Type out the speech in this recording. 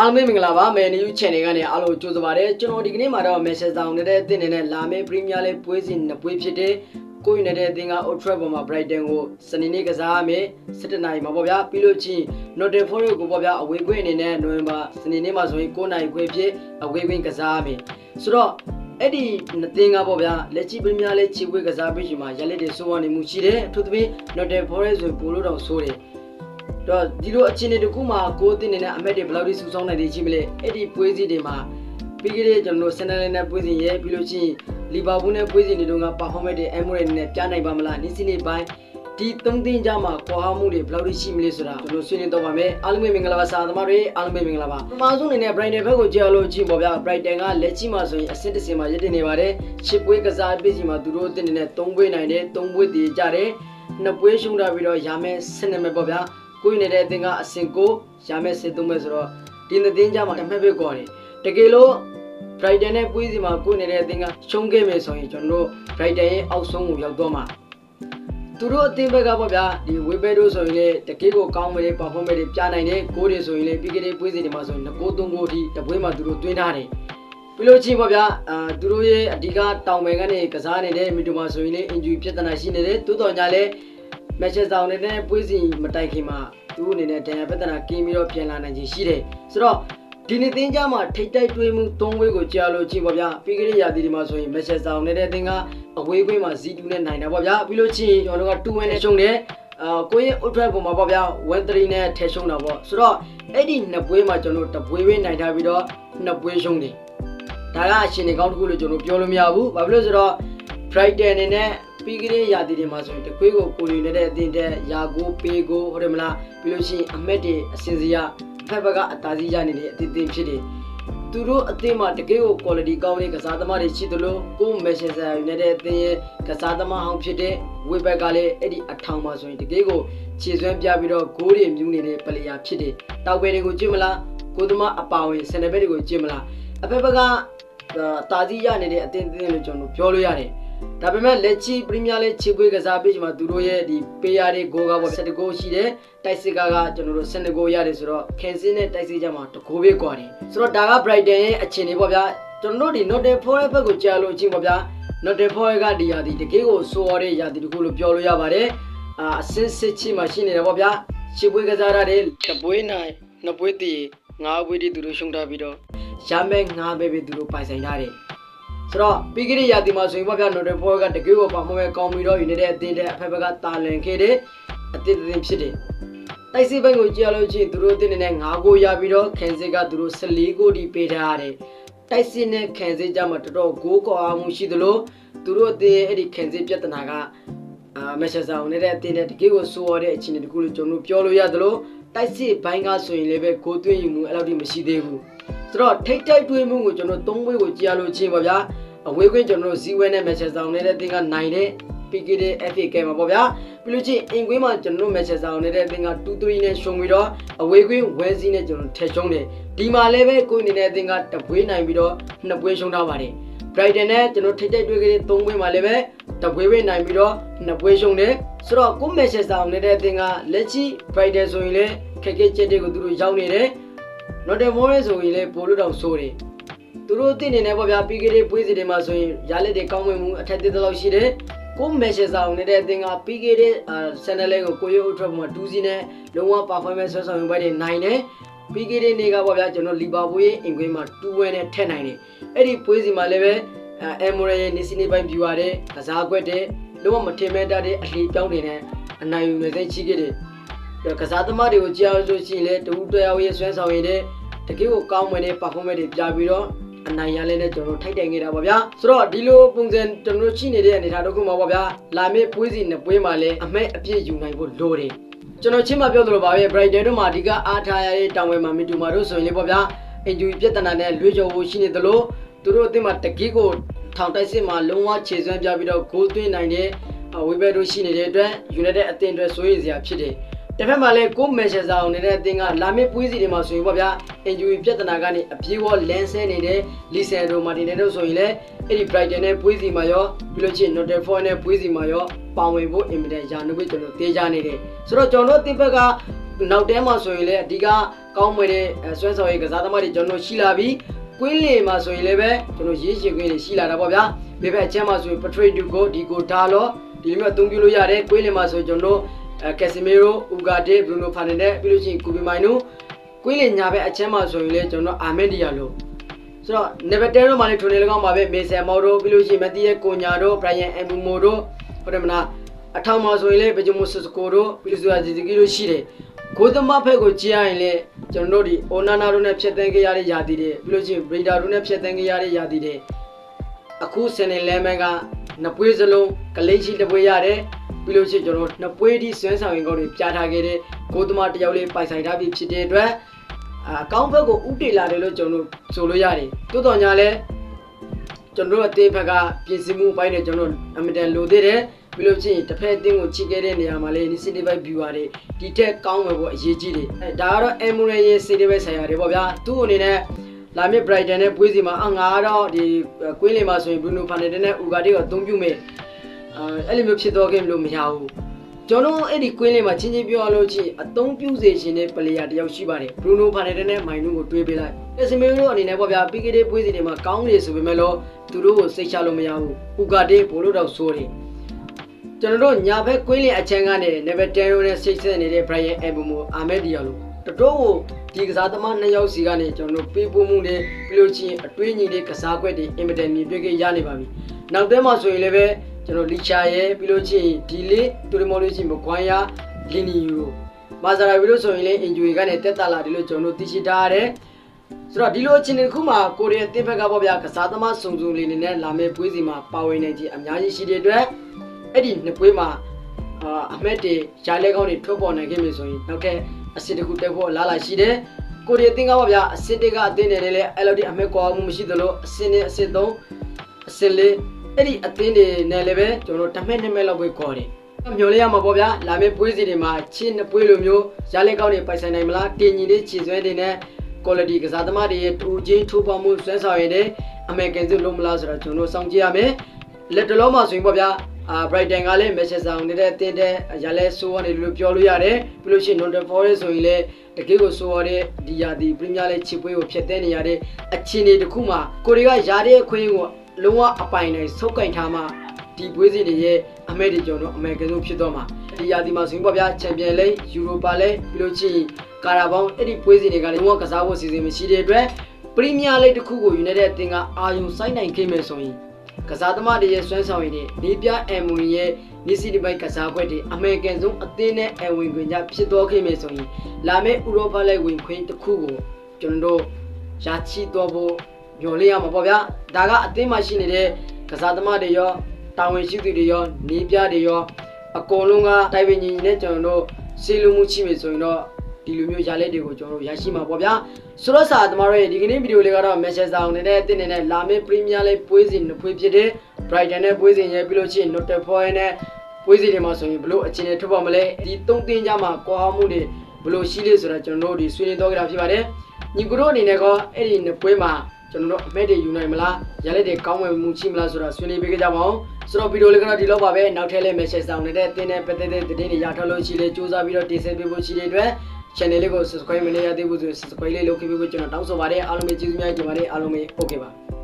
အားလုံးပဲမင်္ဂလာပါမယ်နယူး channel ကနေအားလုံးကြိုဆိုပါရစေကျွန်တော်ဒီကနေ့မှာတော့ message ဆောင်နေတဲ့အသင်းနဲ့လာမယ့် Premier League ပွဲစဉ်နှစ်ပွဲဖြစ်တဲ့ကိုယူနိုက်တက်အသင်းက Old Trafford မှာ Brighton ကိုစနေနေ့ကစားရမယ်17နာရီမှာပေါ့ဗျာပြီးလို့ချင်း Nottingham Forest ကိုပေါ့ဗျာအဝေးကွင်းအနေနဲ့နိုဝင်ဘာစနေနေ့မှာဆိုရင်9နာရီခွဲဖြစ်အဝေးကွင်းကစားရမယ်ဆိုတော့အဲ့ဒီနှစ်သင်းကပေါ့ဗျာလက်ရှိပရီးမီးယားလိချီပွဲကစားပြီးချိန်မှာရလက်တွေစိုးဝါနေမှုရှိတယ်အထူးသဖြင့် Nottingham Forest ဆိုပိုလို့တော့ဆိုးတယ် တော့ဒီလိုအခြေအနေတစ်ခုမှာကိုယ်တင်နေတဲ့အမက်တွေဘယ်လောက်ထိစူးစောင်းနိုင်သေးရှိမလဲအဲ့ဒီပွဲစီတွေမှာပြီးကြတဲ့ကျွန်တော်တို့ဆန်နယ်လန်နဲ့ပွဲစဉ်ရဲ့ပြီးလို့ချင်းလီဗာပူးနဲ့ပွဲစဉ်တွေတုန်းကပါဖော်မက်တွေအမ်မိုရက်နဲ့ပြနိုင်ပါမလားနေ့စဉ်နေ့ပိုင်းဒီသုံးသင်းကြားမှာကွာဟမှုတွေဘယ်လောက်ထိရှိမလဲဆိုတာကျွန်တော်ဆွေးနွေးတော့ပါမယ်အားလုံးပဲမင်္ဂလာပါစာသမားတွေအားလုံးပဲမင်္ဂလာပါပထမဆုံးအနေနဲ့ Brighton ဘက်ကိုကြောက်လို့ကြည့်ပေါ့ဗျာ Brighton ကလက်ရှိမှာဆိုရင်အဆင့်တစ်ဆင့်မှာရည်တည်နေပါတယ်ချစ်ပွဲကစားပြီးစီမှာသူတို့တင်နေတဲ့၃ပွဲနိုင်တယ်၃ပွဲတည်ကြတယ်နှစ်ပွဲရှုံးတာပြီးတော့ရမယ်စနစ်မဲ့ပေါ့ဗျာ ကိုယ်နေတဲ့အသင်းကအစင်ကိုရမယ်စစ်သုံးမဲ့ဆိုတော့ဒီနှစ်သင်းကြမှာတစ်မှတ်ပဲကွာတယ်တကယ်လို့ Brighton နဲ့ပွေးစီမှာကိုယ်နေတဲ့အသင်းကရှုံးခဲ့မယ်ဆိုရင်ကျွန်တော်တို့ Brighton ရဲ့အောက်ဆုံးကိုရောက်တော့မှာသူတို့အသင်းဘက်ကပေါ့ဗျာဒီဝေဘဲတို့ဆိုရင်လေတကယ်ကိုကောင်းမဲ့ performance တွေပြနိုင်တယ်ကိုယ်တွေဆိုရင်လေပြီးကြတဲ့ပွေးစီတွေမှာဆိုရင်2 3 9အထိတပွဲမှာသူတို့တွင်းထားတယ်ပြီးလို့ချင်းပေါ့ဗျာအာသူတို့ရဲ့အဓိကတောင်ပယ်ကနေကစားနေတဲ့မီတိုမာဆိုရင်လေ injury ဖြစ်တဲ့နာရှိနေတယ်တိုးတော်ညာလဲ မက်ချက်ဆောင်နေတဲ့ပွဲစဉ်မတိုင်ခင်မှာသူ့အနေနဲ့ဒဏ်ရာပြဿနာကင်းပြီးတော့ပြန်လာနိုင်ခြင်းရှိတယ်ဆိုတော့ဒီနေ့သင်းကြားမှာထိတ်တိုက်တွေးမှု၃ဝေးကိုကြားလို့ကြည့်ပါဗျာပြီးကြတဲ့ရာသီဒီမှာဆိုရင်မက်ချက်ဆောင်နေတဲ့အသင်းကအဝေးကွင်းမှာ Z2 နဲ့နိုင်တာပေါ့ဗျာပြီးလို့ချင်းကျွန်တော်တို့က2 win နဲ့ရှုံးတယ်အာကိုယ့်ရဲ့ out track ပုံမှာပေါ့ဗျာ1-3နဲ့ထဲရှုံးတာပေါ့ဆိုတော့အဲ့ဒီနှစ်ပွဲမှာကျွန်တော်တပွဲပဲနိုင်ထားပြီးတော့နှစ်ပွဲရှုံးတယ်ဒါကအရှင်နေကောင်းတစ်ခုလို့ကျွန်တော်ပြောလို့မရဘူးဘာဖြစ်လို့ဆိုတော့ Friday အနေနဲ့ ပြီးကြတဲ့ရာသီတွေမှာဆိုရင်တခွေးကိုကိုလီနေတဲ့အတင်းတဲ့ရာကိုပေးကိုဟုတ်တယ်မလားပြီးလို့ရှိရင်အမက်တွေအစင်စရာဖက်ဘက်ကအတားစီးရနေတဲ့အတင်းတင်းဖြစ်တယ်သူတို့အသင်းမှာတကယ်ကို quality ကောင်းတဲ့ကစားသမားတွေရှိသလိုကို Manchester United အသင်းရဲ့ကစားသမားအောင်ဖြစ်တဲ့ဝေဘက်ကလည်းအဲ့ဒီအထောင်မှာဆိုရင်တကယ်ကိုခြေစွမ်းပြပြီးတော့ဂိုးတွေမြူးနေတဲ့ player ဖြစ်တယ်တောက်ပဲတွေကိုကြည့်မလားကိုသမားအပါဝင်စင်နယ်ဘက်တွေကိုကြည့်မလားအဖက်ဘက်ကတာစီးရနေတဲ့အသင်းတင်းလို့ကျွန်တော်ပြောလို့ရတယ် ဒါပေမဲ့လက်ချီပရီးမီးယားလိချီပွေးကစားပြီးချိန်မှာသူတို့ရဲ့ဒီပေးရတဲ့ဂိုးကပေါ့7ဂိုးရှိတယ်တိုက်စစ်ကားကကျွန်တော်တို့7ဂိုးရတယ်ဆိုတော့ခင်စင်းနဲ့တိုက်စစ်ကြမှာတကိုးပဲကွာတယ်ဆိုတော့ဒါက Brighton ရဲ့အခြေအနေပေါ့ဗျာကျွန်တော်တို့ဒီ Nottingham Forest ဘက်ကိုကြားလို့ချင်းပေါ့ဗျာ Nottingham Forest ကဒီရာဒီတကယ်ကိုစိုးရတဲ့ရာဒီတခုလို့ပြောလို့ရပါတယ်အာအစင်းစစ်ချီမှာရှိနေတယ်ပေါ့ဗျာချီပွေးကစားရတဲ့တပွေးနိုင်နှစ်ပွေးတည်ငါးပွေးတည်သူတို့ရှုံးထားပြီးတော့ရမဲငါးပဲပဲသူတို့ပိုင်ဆိုင်ထားတယ် ဆိုတော့ပြီးခဲ့တဲ့ရာသီမှာဆိုရင်ပေါ့ဗျာနိုတယ်ဖောကတကယ်ကိုပါမမဲ့ကောင်းပြီးတော့ယူနေတဲ့အသင်းတဲ့အဖက်ဘက်ကတာလန်ခဲ့တဲ့အသင်းအသင်းဖြစ်တယ်။တိုက်စစ်ဘက်ကိုကြည့်ရလို့ချင်းသူတို့အသင်းနဲ့9ဂိုးရပြီးတော့ခင်စစ်ကသူတို့14ဂိုးဒီပေးထားရတယ်။တိုက်စစ်နဲ့ခင်စစ်ကြမှာတော်တော်ဂိုးကွာမှုရှိသလိုသူတို့အသင်းအဲ့ဒီခင်စစ်ပြဿနာကအာမက်ချက်ဆောင်နေတဲ့အသင်းနဲ့တကယ်ကိုစိုးရတဲ့အခြေအနေတခုလို့ကျွန်တော်တို့ပြောလို့ရသလိုတိုက်စစ်ဘိုင်းကဆိုရင်လည်းပဲဂိုးသွင်းယူမှုအဲ့လောက်ထိမရှိသေးဘူး။ ဆိုတော့ထိတ်တိုက်တွေးမှုကိုကျွန်တော်သုံးဝေးကိုကြည့်ရလို့ချင်းပါဗျာ။အဝေးကွင်းကျွန်တော်တို့ဇီဝဲနဲ့မက်ချက်ဆောင်နေတဲ့တင်းကနိုင်တဲ့ PK တဲ့ FA ကဲမှာပေါ့ဗျာပြီးလို့ချင်းအင်ကွင်းမှာကျွန်တော်တို့မက်ချက်ဆောင်နေတဲ့တင်းက2-3နဲ့ရှုံပြီးတော့အဝေးကွင်းဝဲစီးနဲ့ကျွန်တော်ထက်ရှုံးတယ်ဒီမှာလည်းပဲကိုယ်အနေနဲ့တင်းကတပွဲနိုင်ပြီးတော့နှစ်ပွဲရှုံးထားပါတယ် Brighton နဲ့ကျွန်တော်ထိတ်တိုက်တွေ့ခဲ့တဲ့3ပွဲမှာလည်းပဲတပွဲပဲနိုင်ပြီးတော့နှစ်ပွဲရှုံးတယ်ဆိုတော့ကိုမက်ချက်ဆောင်နေတဲ့တင်းကလက်ရှိ Brighton ဆိုရင်လည်းခက်ခဲချက်တွေကိုသူတို့ရောက်နေတယ် Nottingham Forest ဆိုရင်လည်းပိုလို့တော့ဆိုးတယ်သူတို့အသိနေနေပေါ့ဗျာပြီးကြတဲ့ပွဲစီတွေမှာဆိုရင်ရလက်တွေကောင်းဝင်မှုအထက်သေးသလောက်ရှိတယ်ကိုမက်ရှယ်ဆောင်နေတဲ့အသင်းကပြီးကြတဲ့ဆန်နယ်လေးကိုကိုရိုအထရက်မှာ2စီနဲ့လုံးဝ performance ဆွဲဆောင်မှုပဲတွေနိုင်တယ်ပြီးကြတဲ့နေ့ကပေါ့ဗျာကျွန်တော်လီဗာပူးရဲ့အင်ကွင်းမှာ2ဝဲနဲ့ထက်နိုင်တယ်အဲ့ဒီပွဲစီမှာလည်းပဲအမိုရီရဲ့နေစီနေပိုင်းပြူရတဲ့ကစားကွက်တဲ့လုံးဝမထင်မဲ့တတ်တဲ့အလှပြောင်းနေတဲ့အနိုင်ယူနေသိချီခဲ့တယ် ကစားသမားတွေကိုကြားလို့ရှိရင်လည်းတူတယောက်ရဲ့ဆွဲဆောင်ရတဲ့တကယ်ကိုကောင်းမွန်တဲ့ performance တွေပြပြီးတော့အနိုင်ရလဲနဲ့ကျွန်တော်ထိုက်တိုင်ခဲ့တာပါဗျာဆိုတော့ဒီလိုပုံစံကျွန်တော်ရှိနေတဲ့အနေအထားတစ်ခုမှာပါဗျာလာမယ့်ပွဲစီနှစ်ပွဲမှာလည်းအမဲအပြည့်ယူနိုင်ဖို့လိုတယ်ကျွန်တော်ချင်းမပြောသလိုပါပဲ Brighton တို့မှာအဓိကအားထားရတဲ့တောင်ဝဲမှာမီတူမာတို့ဆိုရင်လေပေါ့ဗျာအင်ဂျူပြဿနာနဲ့လွှဲကြော်ဖို့ရှိနေသလိုသူတို့အသင်းမှာတကီးကိုထောင်တိုက်စစ်မှာလုံးဝခြေစွမ်းပြပြီးတော့ဂိုးသွင်းနိုင်တဲ့ဝေဘက်တို့ရှိနေတဲ့အတွက် United အသင်းအတွက်စိုးရိမ်စရာဖြစ်တယ် တစ်ဖက်မှာလည်းကိုမန်ချက်စတာကိုနေတဲ့အသင်းကလာမစ်ပွေးစီတွေမှာဆိုရင်ပေါ့ဗျာအင်ဂျူရီပြဿနာကနေအပြေးဝလန်းဆဲနေတဲ့လီဆန်ဒိုမာတင်နဲ့တို့ဆိုရင်လည်းအဲ့ဒီ Brighton နဲ့ပွေးစီမှာရောပြီးလို့ချင်း Nottingham Forest နဲ့ပွေးစီမှာရောပါဝင်ဖို့အင်မတန်ရာနှုတ်ပဲကျွန်တော်တေးကြနေတယ်ဆိုတော့ကျွန်တော်တို့အသင်းဘက်ကနောက်တဲမှာဆိုရင်လည်းအဓိကကောင်းမွေတဲ့ဆွဲဆောင်ရေးကစားသမားတွေကျွန်တော်တို့ရှိလာပြီးကွင်းလင်မှာဆိုရင်လည်းပဲကျွန်တော်ရေးချင်ကွင်းတွေရှိလာတာပေါ့ဗျာဘေဘက်အချမ်းမှာဆိုရင်ပထရိဒူကိုဒီကိုဒါလောဒီလိုမျိုးအသုံးပြုလို့ရတယ်ကွင်းလင်မှာဆိုရင်ကျွန်တော်တို့ ကက်ဆီမီရိုဥဂါဒေဘရူနိုဖာနန်ဒက်ပြီးလို့ရှိရင်ကူပီမိုင်နိုကွင်းလင်ညာဘက်အချမ်းမှာဆိုရင်လည်းကျွန်တော်အာမက်ဒီယာလိုဆိုတော့နေဗတဲတို့မှာလည်းထုံနေလကောင်းပါပဲမေဆယ်မော်တို့ပြီးလို့ရှိရင်မတီးရဲ့ကိုညာတို့ဘရိုင်ယန်အမ်ဘူမိုတို့ဟုတ်တယ်မလားအထောင်မှာဆိုရင်လည်းဘဂျမိုဆစကိုတို့ပြီးလို့ဆိုရဂျီကီတို့ရှိတယ်ကိုသမဖက်ကိုကြည့်ရရင်လည်းကျွန်တော်တို့ဒီအိုနာနာတို့နဲ့ဖြတ်သန်းကြရတဲ့ယာတီတွေပြီးလို့ရှိရင်ဘရီဒါတို့နဲ့ဖြတ်သန်းကြရတဲ့ယာတီတွေအခုစနေလဲမန်ကနှစ်ပွေးစလုံးကလေးရှိတစ်ပွေးရတယ် ပြီးလို့ရှိရင်ကျွန်တော်နှစ်ပွေးဒီဆွမ်းဆောင်ရင်ကောင်းတွေပြထားခဲ့တဲ့ကိုသမတယောက်လေးပိုင်ဆိုင်ထားပြီးဖြစ်တဲ့အတွက်အကောင့်ဘက်ကိုဥတီလာတယ်လို့ကျွန်တော်ဆိုလို့ရတယ်တိုးတော်ညာလဲကျွန်တော်တို့အသေးဘက်ကပြင်ဆင်မှုပိုင်းနဲ့ကျွန်တော်အမတန်လိုသေးတယ်ပြီးလို့ချင်းတစ်ဖက်အတင်းကိုချိခဲ့တဲ့နေရာမှာလေ initiative viewer တွေဒီထက်ကောင်းမယ်ပေါ့အရေးကြီးတယ်အဲဒါကတော့ Emurai ရဲ့ CDB ဆိုင်ရာတွေပေါ့ဗျာသူ့အနေနဲ့လာမစ် Brighton နဲ့ပွေးစီမှာအငါတော့ဒီကွင်းလင်မှာဆိုရင် Bruno Fernandes နဲ့ Ugarte ကိုအသုံးပြုမယ် အဲအဲ့လိုမျိုးဖြစ်တော့ခဲ့လို့မရဘူးကျွန်တော်အဲ့ဒီကွင်းလေးမှာချင်းချင်းပြောရလို့ချင်းအသုံးပြုစေခြင်းတဲ့ပလေယာတယောက်ရှိပါတယ်ဘရူနိုဖာနယ်နဲ့မိုင်နူကိုတွေးပေးလိုက်အစမီရိုအနေနဲ့ပေါ့ဗျာပီကီတေးပွေးစီတွေမှာကောင်းနေဆိုပေမဲ့လို့သူတို့ကိုစိတ်ချလို့မရဘူးဥကာတေးဘိုလို့တော့ဆိုတယ်ကျွန်တော်တို့ညာဘက်ကွင်းလေးအချမ်းကနေနေဗတန်ရိုနဲ့စိတ်ဆက်နေတဲ့ Brian Embemo အာမက်ဒီယာလိုတတော်ကိုဒီကစားသမားနှစ်ယောက်စီကနေကျွန်တော်တို့ပေးပို့မှုတွေပြီးလို့ချင်းအတွေးညီတွေကစားကွက်တွေအင်မတန်မြင်တွေ့ခဲ့ရနေပါပြီနောက်တဲမှာဆိုရင်လည်းပဲ ကျွန်တော်လီချာရဲ့ပြီးလို့ချင်းဒီလေးတူရမော်လို့ချင်းမကွိုင်းယာလီနီယိုမာဇာရာဗီလို့ဆိုရင်လည်းအင်ဂျူရီကနေတက်တာလာဒီလိုကျွန်တော်တို့သိရှိထားရတယ်ဆိုတော့ဒီလိုအခြေအနေတစ်ခုမှာကိုရီးယားတင်းဘက်ကပေါ့ဗျာကစားသမားစုံစုံလေးနေနဲ့လာမယ့်ပွဲစီမှာပါဝင်နေခြင်းအများကြီးရှိတဲ့အတွက်အဲ့ဒီနှစ်ပွဲမှာအာအမက်တွေရှားလဲကောင်းတွေထွက်ပေါ်နိုင်ခဲ့ပြီဆိုရင်နောက်ထပ်အစစ်တစ်ခုတက်ဖို့လားလာရှိတယ်ကိုရီးယားတင်းကပေါ့ဗျာအစစ်တွေကအတင်းနေတယ်လေအဲ့လိုဒီအမက်ကွာမှုမရှိသလိုအစစ်နဲ့အစစ်သုံးအစစ်လေး အဲ့ဒီအသင်းတွေနဲ့လည်းပဲကျွန်တော်တို့တစ်မက်နှစ်မက်လောက်ပဲခေါ်တယ်မျော်လေးရမှာပေါ့ဗျာလာမယ့်ပွဲစီတွေမှာချင်းနှစ်ပွဲလိုမျိုးရလဲကောင်းတွေပိုင်ဆိုင်နိုင်မလားတင်ညီလေးခြေစွဲတွေနဲ့ quality ကစားသမားတွေရဲ့တူချင်းထိုးပေါမှုဆွဲဆောင်ရည်တဲ့အမေရိကန်စုလုံးမလားဆိုတော့ကျွန်တော်စောင့်ကြည့်ရမယ်လက်တလုံးမှာဆိုရင်ပေါ့ဗျာအာ Brighton ကလည်း Manchester နေတဲ့တင်းတဲ့ရလဲဆိုးရနေလို့ပြောလို့ရတယ်ပြီးလို့ရှိရင် Nottingham Forest ဆိုရင်လည်းတကယ်ကိုဆိုးရတဲ့ဒီယာဒီ Premier League ချစ်ပွဲကိုဖျက်သိမ်းနေရတဲ့အခြေအနေတစ်ခုမှာကိုရီးယားရားတဲ့အခွင့်အရေးကို လုံးဝအပိုင်နဲ့ဆုပ်ကင်ထားမှဒီပွဲစီတွေရဲ့အမေရိကန်တို့အမေရိကန်တို့ဖြစ်တော့မှာဒီယာဒီမှာဆိုရင်ပေါ့ဗျာချန်ပီယံလိယူရိုပါလိပြီးလို့ချင်းကာရာဘောင်းအဲ့ဒီပွဲစီတွေကလည်းလုံးဝကစားဖို့စီစဉ်မရှိတဲ့အတွက်ပရီးမီးယားလိတစ်ခုကိုယူနေတဲ့အသင်းကအာယုံစိုက်နိုင်ခဲ့မယ်ဆိုရင်ကစားသမားတွေရဲ့စွမ်းဆောင်ရည်တွေနေပြအမ်မူရီရဲ့နစ်စီဒီဘိုက်ကစားခွက်တွေအမေရိကန်ဆုံးအသင်းနဲ့အဝင်ခွင့်ကြဖြစ်တော့ခဲ့မယ်ဆိုရင်လာမယ့်ဥရောပလိဝင်ခွင့်တစ်ခုကိုကျွန်တော်တို့ရချီတော့ဖို့ မျော်လင့်ရမှာပေါ့ဗျာဒါကအသင်းမှာရှိနေတဲ့ကစားသမားတွေရောတာဝန်ရှိသူတွေရောနေပြတွေရောအကုန်လုံးကတိုင်ပင်ညီညီနဲ့ကျွန်တော်တို့စီလူမှုချိမယ်ဆိုရင်တော့ဒီလိုမျိုးရလက်တွေကိုကျွန်တော်တို့ရရှိမှာပေါ့ဗျာဆိုတော့စာသမားတို့ရဲ့ဒီကနေ့ဗီဒီယိုလေးကတော့ Manchester United နဲ့တင်းနေတဲ့လာမယ့် Premier League ပွဲစဉ်နှစ်ပွဲဖြစ်တဲ့ Brighton နဲ့ပွဲစဉ်ရဲ့ပြီးလို့ရှိရင် Nottingham Forest နဲ့ပွဲစဉ်တွေမှာဆိုရင်ဘလို့အခြေအနေထုတ်ပါမလဲဒီသုံးသင်းကြမှာကွာဟမှုတွေဘလို့ရှိလဲဆိုတာကျွန်တော်တို့ဒီဆွေးနွေးတော့ကြတာဖြစ်ပါတယ်ညီကတို့အနေနဲ့ကအဲ့ဒီနှစ်ပွဲမှာ ကျွန်တော်တို့အမဲတွေယူနိုင်မလားရလက်တွေကောင်းဝင်မှုရှိမလားဆိုတာဆွေးနွေးပေးကြပါအောင်ဆိုတော့ဗီဒီယိုလေးကတော့ဒီလောက်ပါပဲနောက်ထပ်လည်း message ဆောင်နေတဲ့တင်းနဲ့ပတ်သက်တဲ့သတင်းတွေရထားလို့ရှိလေစူးစမ်းပြီးတော့တင်ဆက်ပေးဖို့ရှိတဲ့အတွက် channel လေးကို subscribe မလုပ်ရသေးဘူးဆို subscribe လေးလုပ်ခဲ့ပြီးကျွန်တော်တောင်းဆိုပါတယ်အားလုံးပဲကျေးဇူးများတင်ပါတယ်အားလုံးပဲ okay ပါ